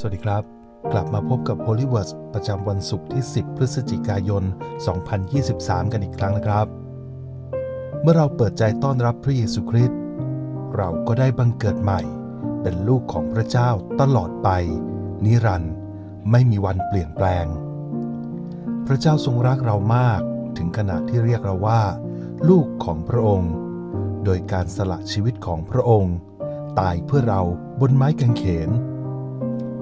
สวัสดีครับ กลับมาพบกับ Holy Words ประจำวันศุกร์ที่ 10 พฤศจิกายน 2023 กันอีกครั้งนะครับ เมื่อเราเปิดใจต้อนรับพระเยซูคริสต์เราก็ได้บังเกิดใหม่ เป็นลูกของพระเจ้าตลอดไป นิรันดร์ไม่มีวันเปลี่ยนแปลง พระเจ้าทรงรักเรามากถึงขนาดที่เรียกเราว่า ลูกของพระองค์ โดยการสละชีวิตของพระองค์ ตายเพื่อเราบนไม้กางเขน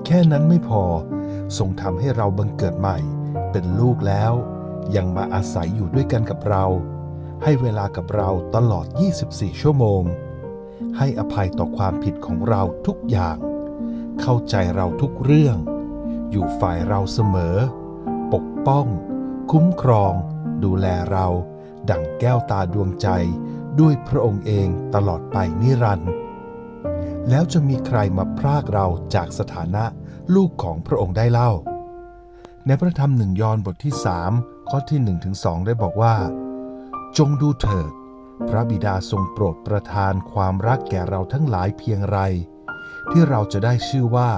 แค่นั้นไม่พอ ทรงทำให้เราบังเกิดใหม่ เป็นลูกแล้ว ยังมาอาศัยอยู่ด้วยกันกับเรา ให้เวลากับเราตลอด 24 ชั่วโมง ให้อภัยต่อความผิดของเราทุกอย่าง เข้าใจเราทุกเรื่อง อยู่ฝ่ายเราเสมอ ปกป้อง คุ้มครอง ดูแลเรา ดั่งแก้วตาดวงใจ ด้วยพระองค์เองตลอดไปนิรันดร์ แล้วจะมีใครมาพรากเราจากสถานะลูกของพระองค์ได้เล่า ในพระธรรมหนึ่งยอห์นบทที่3ข้อที่1ถึง2ได้บอกว่า จงดูเถิด พระบิดาทรงโปรดประทานความรักแก่เราทั้งหลายเพียงไร ที่เราจะได้ชื่อว่า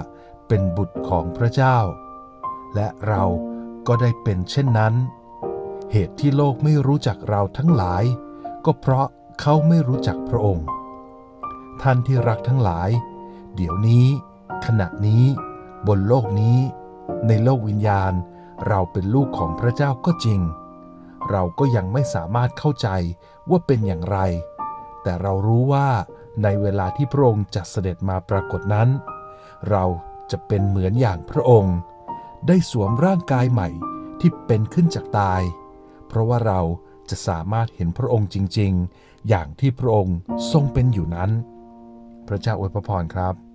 เป็นบุตรของพระเจ้า และเราก็ได้เป็นเช่นนั้น เหตุที่โลกไม่รู้จักเราทั้งหลาย ก็เพราะเขาไม่รู้จักพระองค์ ท่านที่รักทั้งหลาย เดี๋ยวนี้ ขณะนี้ บนโลกนี้ ในโลกวิญญาณ เราเป็นลูกของพระเจ้าก็จริง เราก็ยังไม่สามารถเข้าใจว่าเป็นอย่างไร แต่เรารู้ว่าในเวลาที่พระองค์จะเสด็จมาปรากฏนั้น เราจะเป็นเหมือนอย่างพระองค์ ได้สวมร่างกายใหม่ที่เป็นขึ้นจากตาย เพราะว่าเราจะสามารถเห็นพระองค์จริง ๆ อย่างที่พระองค์ทรงเป็นอยู่นั้น พระเจ้าอวยพระพรครับ